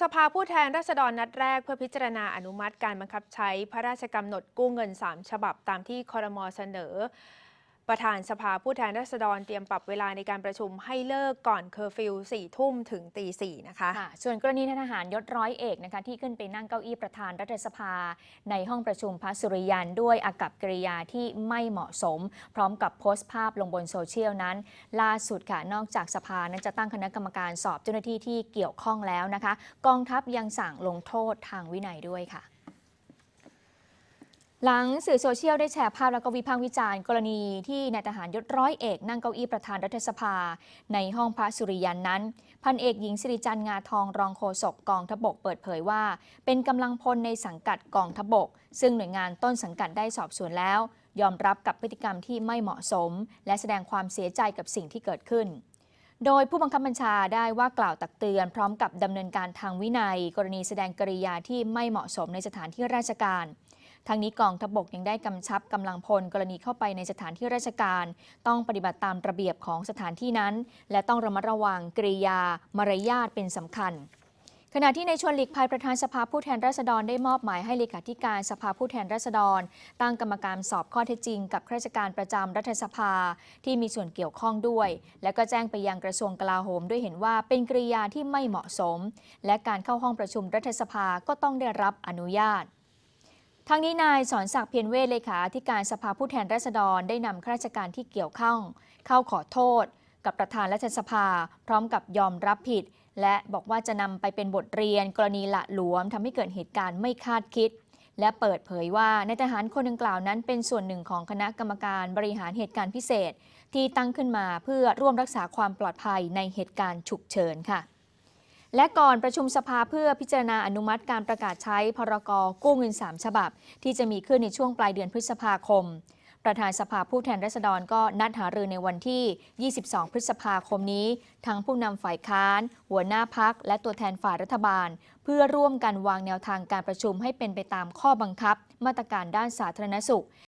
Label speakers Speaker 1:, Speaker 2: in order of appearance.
Speaker 1: สภาผู้แทนราษฎรนัดแรกเพื่อพิจารณาอนุมัติการบังคับใช้พระราชกำหนดกู้เงิน 3 ฉบับตามที่คอรมอเสนอ ประธานสภาผู้แทนราษฎรเตรียมปรับเวลาในการประชุมให้เลิกก่อนเคอร์ฟิวสี่ทุ่มถึงตีสี่นะคะะ
Speaker 2: ส่วนกรณีทหารยศร้อยเอกนะคะที่ขึ้นไปนั่งเก้าอี้ประธานรัฐสภา ในห้องประชุมพระสุริยันด้วยอากับกริยาที่ไม่เหมาะสม พร้อมกับโพสต์ภาพลงบนโซเชียลนั้น ล่าสุดค่ะนอกจากสภานั้นจะตั้งคณะกรรมการสอบเจ้าหน้าที่ที่เกี่ยวข้องแล้วนะคะ กองทัพยังสั่งลงโทษทางวินัยด้วยค่ะ หลังสื่อโซเชียลได้แชร์ภาพแล้วก็วิพากษ์วิจารณ์กรณีที่นายทหารยศร้อยเอกนั่งเก้าอี้ประธานรัฐสภา ในห้องพระสุริยันนั้น พันเอกหญิงสิริจันทร์งาทองรองโฆษกกองทบกเปิดเผยว่า เป็นกำลังพลในสังกัดกองทบก ซึ่งหน่วยงานต้นสังกัดได้สอบสวนแล้ว ยอมรับกับพฤติกรรมที่ไม่เหมาะสม และแสดงความเสียใจกับสิ่งที่เกิดขึ้นโดยผู้บังคับบัญชาได้ว่ากล่าวตักเตือนพร้อมกับดำเนินการทางวินัย กรณีแสดงกริยาที่ไม่เหมาะสมในสถานที่ราชการ ทางนี้กองทพบกยังได้กำชับกำลังพลกรณีเข้าไปในสถานที่ราชการ ต้องปฏิบัติตามระเบียบของสถานที่นั้น และต้องระมัดระวังกริยา มารยาทเป็นสำคัญขณะที่ในชวนหลีกภัยประธานสภาผู้แทนราษฎรได้มอบหมายให้เลขาธิการสภาผู้แทนราษฎร ตั้งกรรมการสอบข้อเท็จจริง กับข้าราชการประจำรัฐสภาที่มีส่วนเกี่ยวข้องด้วย และก็แจ้งไปยังกระทรวงกลาโหม ด้วยเห็นว่าเป็นกริยาที่ไม่เหมาะสม และการเข้าห้องประชุมรัฐสภาก็ต้องได้รับอนุญาต ทางนี้นายสอนศักดิ์เพียรเวชเลขาธิการสภาผู้แทนราษฎรได้นำข้าราชการที่เกี่ยวข้อง เข้าขอโทษ กับประธานรัฐสภา พร้อมกับยอมรับผิด และบอกว่าจะนำไปเป็นบทเรียน กรณีละหลวมทำให้เกิดเหตุการณ์ไม่คาดคิด และเปิดเผยว่าในทหารคนดังกล่าวนั้นเป็นส่วนหนึ่งของคณะกรรมการบริหารเหตุการณ์พิเศษ ที่ตั้งขึ้นมาเพื่อร่วมรักษาความปลอดภัยในเหตุการณ์ฉุกเฉินค่ะ และก่อนประชุมสภาเพื่อพิจารณาอนุมัติการประกาศใช้พรกกู้เงิน 3 ฉบับ ที่จะมีขึ้นในช่วงปลายเดือนพฤษภาคม ประธานสภาผู้แทนราษฎรก็นัดหารือในวันที่ 22 พฤษภาคมนี้ ทั้งผู้นำฝ่ายค้าน หัวหน้าพัก และตัวแทนฝ่ายรัฐบาล เพื่อร่วมกันวางแนวทางการประชุมให้เป็นไปตามข้อบังคับ มาตรการด้านสาธารณสุข